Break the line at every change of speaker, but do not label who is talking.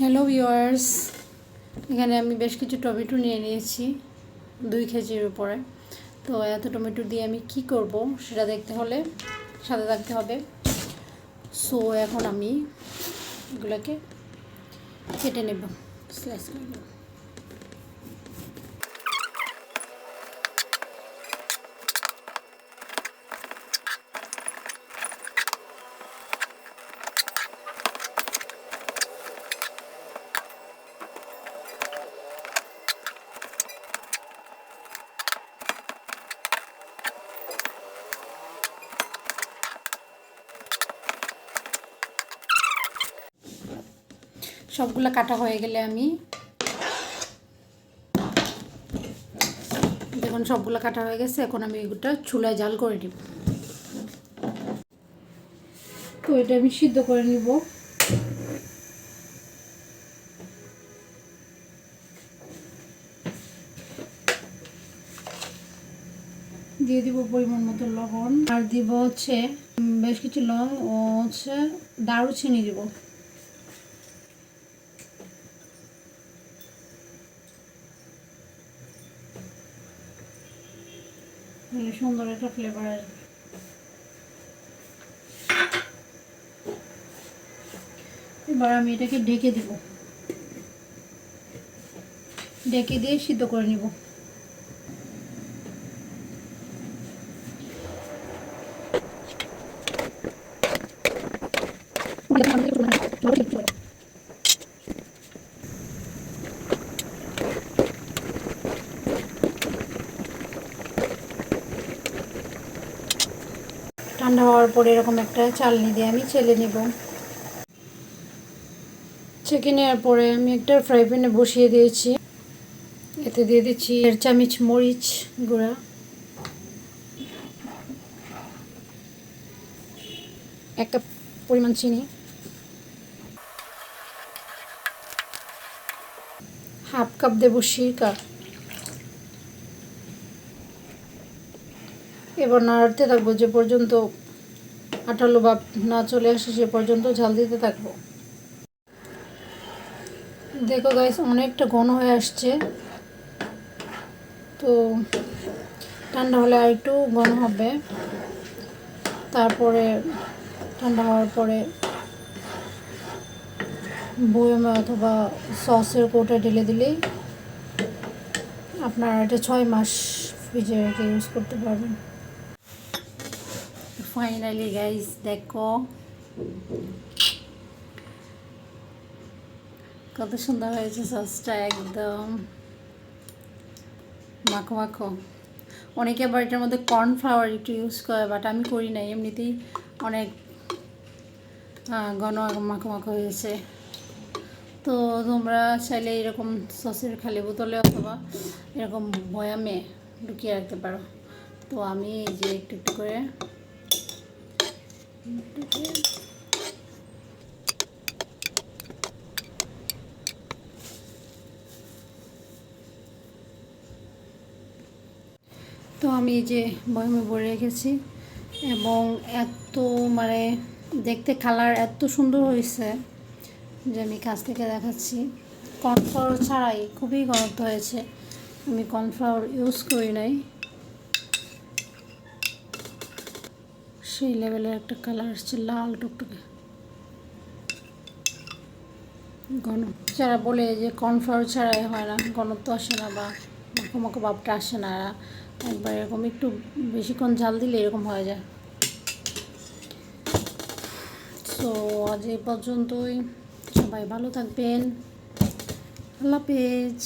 Hello viewers এখানে আমি বেশ কিছু টমেটো নিয়ে নিয়েছি, দুই কেজির উপরে। তো এত টমেটো দিয়ে আমি কি করব সেটা দেখতে হলে সাথে থাকতে হবে। সো এখন আমি এগুলোকে কেটে নেব স্লাইস করে নেব। সবগুলো কাটা হয়ে গেলে আমি দেখুন, সবগুলো কাটা হয়ে গেছে। এখন আমি এগুলো চুলায় জাল করে নিব। তো এটা আমি সিদ্ধ করে নিব। দিয়ে দিব পরিমাণ মতো লবণ। আর দিব হচ্ছে বেশ কিছু লং ও হচ্ছে দারুচিনি দিব। তাহলে সুন্দর একটা ফ্লেভার আসবে এবার আমি এটাকে ঢেকে দিব। ঢেকে দিয়ে সিদ্ধ করে নিব। ঠান্ডা হওয়ার পরে এরকম একটা চালনি দিয়ে আমি চেলে নেব। চেকে নেওয়ার পরে আমি একটা ফ্রাই প্যানে বসিয়ে দিয়েছি। এতে দিয়ে দিচ্ছি দেড় চামচ মরিচ গুঁড়া। এক কাপ পরিমাণ চিনি। হাফ কাপ দেবো সিরকা। এবার নাড়তে থাকব যে পর্যন্ত আঠালো ভাব না চলে আসে সে পর্যন্ত ঝাল দিতে থাকব। দেখো গাইস অনেকটা ঘন হয়ে আসছে। তো ঠান্ডা হলে আর একটু ঘন হবে। তারপরে ঠান্ডা হওয়ার পরে বয়মে অথবা সসের কোটে ঢেলে দিলেই আপনারা এটা ছয় মাস ফ্রিজে রেখে ইউজ করতে পারবেন। ফাইনালি গাইস দেখো। কত সুন্দর হয়েছে সসটা, একদম। মাখো মাখো। অনেকে আবার এটার মধ্যে কর্নফ্লাওয়ার একটু ইউজ করে বাট আমি করি নাই। এমনিতেই অনেক ঘন মাখো মাখো হয়েছে। তো তোমরা চাইলে এরকম সসের খালি বোতলে অথবা এরকম বয়ামে ঢুকিয়ে রাখতে পারো। তো আমি যে একটু একটু করে তো আমি এই যে বয়মে ভরে রেখেছি এবং এত মানে দেখতে কালার এত সুন্দর হয়েছে যে আমি কাছ থেকে দেখাচ্ছি। কর্নফ্লাওয়ার ছাড়াই খুবই ঘনত্ব হয়েছে। আমি কর্নফ্লাওয়ার ইউজ করি নাই। সেই লেভেলের একটা কালার আসছে লাল টুকটুকে। ঘন যারা বলে যে কর্নফ্লাওয়ার ছাড়াই হয় না ঘনত্ব আসে না বা মাখো মাখো ভাবটা আসে না একবার এরকম একটু বেশিক্ষণ জাল দিলে এরকম হয়ে যায়। সো আজ এই পর্যন্তই। সবাই ভালো থাকবেন। আল্লাহ হাফেজ।